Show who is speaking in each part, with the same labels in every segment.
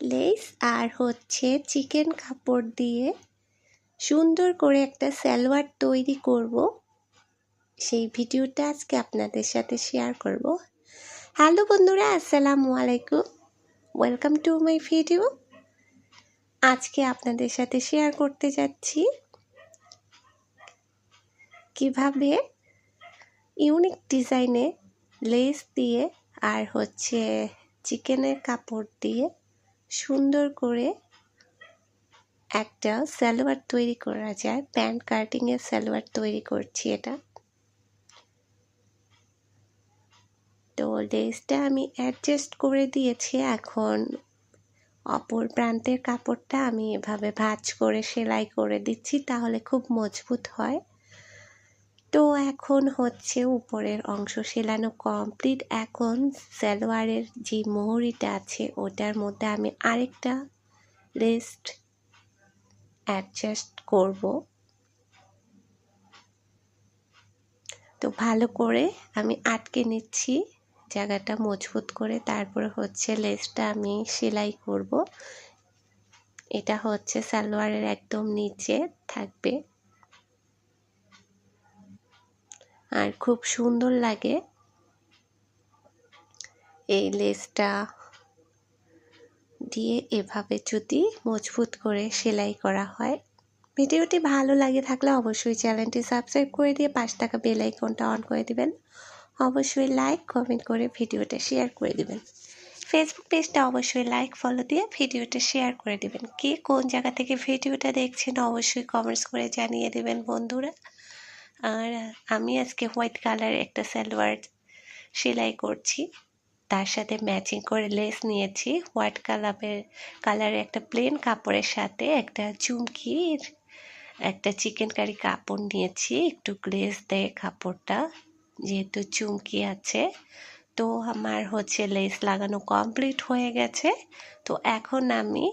Speaker 1: Less আর হচ্ছে chicken কাপড় দিয়ে সুন্দর করে একটা সালোয়ার তৈরি করব। সেই ভিডিওটা আজকে আপনাদের সাথে শেয়ার করব। হ্যালো বন্ধুরা, আসসালামু আলাইকুম। ওয়েলকাম টু মাই ভিডিও আজকে আপনাদের সাথে শেয়ার করতে যাচ্ছি কীভাবে ইউনিক ডিজাইনে লেস দিয়ে আর হচ্ছে চিকেনের কাপড় দিয়ে সুন্দর করে একটা সালোয়ার তৈরি করা যায়। প্যান্ট কাটিংয়ের সালোয়ার তৈরি করছি এটা। তো লেসটা আমি অ্যাডজাস্ট করে দিয়েছি। এখন অপর প্রান্তের কাপড়টা আমি এভাবে ভাঁজ করে, সেলাই করে দিচ্ছি, তাহলে খুব মজবুত হয়। তো এখন হচ্ছে উপরের অংশ সেলানো কমপ্লিট এখন সালোয়ারের যে মোহরিটা আছে, ওটার মধ্যে আমি আরেকটা রেস্ট অ্যাডজাস্ট করব। তো ভালো করে আমি আটকে নিচ্ছি, জায়গাটা মজবুত করে। তারপরে হচ্ছে লেসটা আমি সেলাই করব। এটা হচ্ছে সালোয়ারের একদম নিচে থাকবে। আর খুব সুন্দর লাগে। এই লেসটা দিয়ে এভাবে যদি মজবুত করে সেলাই করা হয়। ভিডিওটি ভালো লাগে থাকলে অবশ্যই চ্যানেলটি সাবস্ক্রাইব করে দিয়ে পাঁচ টাকা বেল আইকনটা অন করে দিবেন। অবশ্যই লাইক, কমেন্ট করে ভিডিওটা শেয়ার করে দিবেন। ফেসবুক পেজটা অবশ্যই লাইক, ফলো দিয়ে ভিডিওটা শেয়ার করে দিবেন। কে কোন জায়গা থেকে ভিডিওটা দেখছেন অবশ্যই কমেন্টস করে জানিয়ে দেবেন বন্ধুরা। আর আমি আজকে হোয়াইট কালার একটা সালোয়ার সেলাই করছি। তার সাথে ম্যাচিং করে লেস নিয়েছি। হোয়াইট কালারের কালারের একটা প্লেন কাপড়ের সাথে একটা চুমকির, একটা চিকেন কারি কাপড় নিয়েছি। একটু গ্লেস দেয় কাপড়টা, যেহেতু চুমকি আছে। তো আমার হচ্ছে লেস লাগানো কমপ্লিট হয়ে গেছে। তো এখন আমি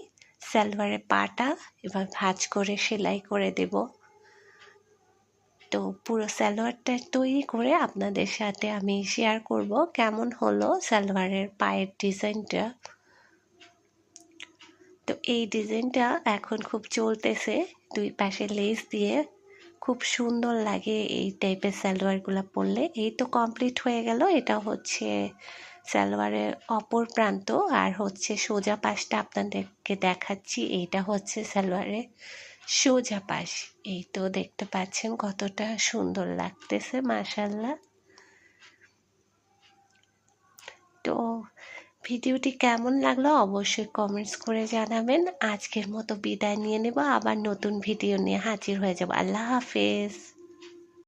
Speaker 1: সালোয়ারের পাটা এবার ভাজ করে সেলাই করে দেবো। তো পুরো সালোয়ারটা তৈরি করে আপনাদের সাথে আমি শেয়ার করব কেমন হলো সালোয়ারের পায়ের ডিজাইনটা। তো এই ডিজাইনটা এখন খুব চলতেছে, দুই পাশে লেস দিয়ে। খুব সুন্দর লাগে এই টাইপের সালোয়ারগুলো পরলে। এই তো কমপ্লিট হয়ে গেল, এটা হচ্ছে সালোয়ারের অপর প্রান্ত। আর হচ্ছে সোজা পাশটা আপনাদেরকে দেখাচ্ছি, এইটা হচ্ছে সালোয়ারের সোজা পাশ। এই তো দেখতে পাচ্ছেন কতটা সুন্দর লাগতেছে মাসাল্লাহ তো ভিডিওটি কেমন লাগল অবশ্যই কমেন্টস করে জানাবেন। আজকের মতো বিদায় নিয়ে নেব, আবার নতুন ভিডিও নিয়ে হাজির হয়ে যাব। আল্লাহ হাফেজ।